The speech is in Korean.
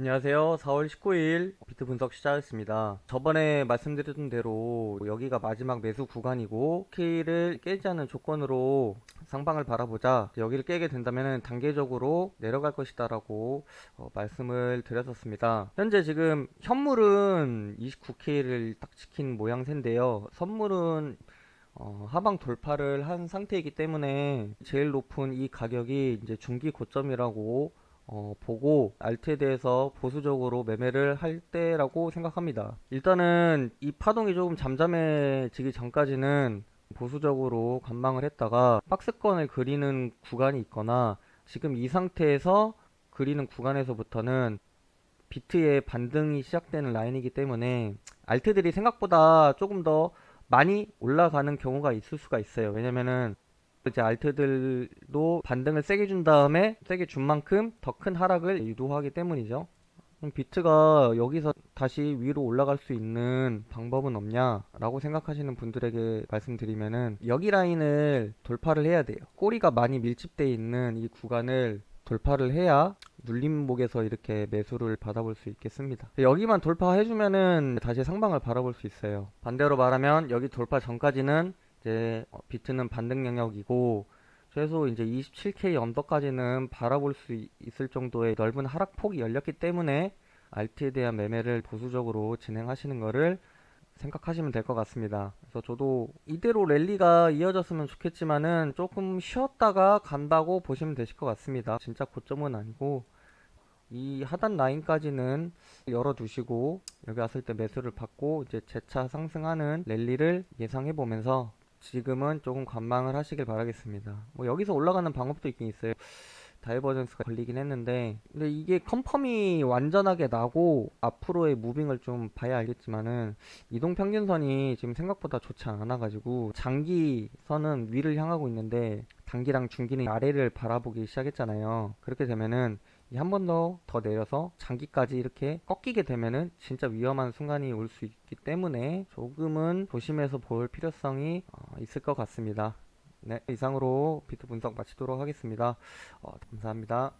안녕하세요. 4월 19일 비트 분석 시작하겠습니다. 저번에 말씀드렸던 대로 여기가 마지막 매수 구간이고 키를 깨지 않는 조건으로 상방을 바라보자. 여기를 깨게 된다면 단계적으로 내려갈 것이다라고 어, 말씀을 드렸었습니다. 현재 지금 현물은 29K를 딱 지킨 모양새인데요. 선물은 어, 하방 돌파를 한 상태이기 때문에 제일 높은 이 가격이 이제 중기 고점이라고 어, 보고 알트에 대해서 보수적으로 매매를 할 때라고 생각합니다. 일단은 이 파동이 조금 잠잠해지기 전까지는 보수적으로 관망을 했다가 박스권을 그리는 구간이 있거나 지금 이 상태에서 그리는 구간에서부터는 비트의 반등이 시작되는 라인이기 때문에 알트들이 생각보다 조금 더 많이 올라가는 경우가 있을 수가 있어요. 왜냐면은 이제 알트들도 반등을 세게 준 다음에 세게 준 만큼 더 큰 하락을 유도하기 때문이죠. 비트가 여기서 다시 위로 올라갈 수 있는 방법은 없냐라고 생각하시는 분들에게 말씀드리면은 여기 라인을 돌파를 해야 돼요. 꼬리가 많이 밀집되어 있는 이 구간을 돌파를 해야 눌림목에서 이렇게 매수를 받아볼 수 있겠습니다. 여기만 돌파해주면은 다시 상방을 바라볼 수 있어요. 반대로 말하면 여기 돌파 전까지는 이제 어, 비트는 반등 영역이고 최소 이제 27K 언더까지는 바라볼 수 이- 있을 정도의 넓은 하락폭이 열렸기 때문에 알트에 대한 매매를 보수적으로 진행하시는 거를 생각하시면 될 것 같습니다. 그래서 저도 이대로 랠리가 이어졌으면 좋겠지만은 조금 쉬었다가 간다고 보시면 되실 것 같습니다. 진짜 고점은 아니고 이 하단 라인까지는 열어두시고 여기 왔을 때 매수를 받고 이제 재차 상승하는 랠리를 예상해 보면서 지금은 조금 관망을 하시길 바라겠습니다. 뭐 여기서 올라가는 방법도 있긴 있어요. 다이버전스가 걸리긴 했는데 근데 이게 컨펌이 완전하게 나고 앞으로의 무빙을 좀 봐야 알겠지만은 이동 평균선이 지금 생각보다 좋지 않아 가지고 장기선은 위를 향하고 있는데 단기랑 중기는 아래를 바라보기 시작했잖아요. 그렇게 되면은 한 번 더 더 내려서 장기까지 이렇게 꺾이게 되면은 진짜 위험한 순간이 올 수 있기 때문에 조금은 조심해서 볼 필요성이 어, 있을 것 같습니다. 네, 이상으로 비트 분석 마치도록 하겠습니다. 어, 감사합니다.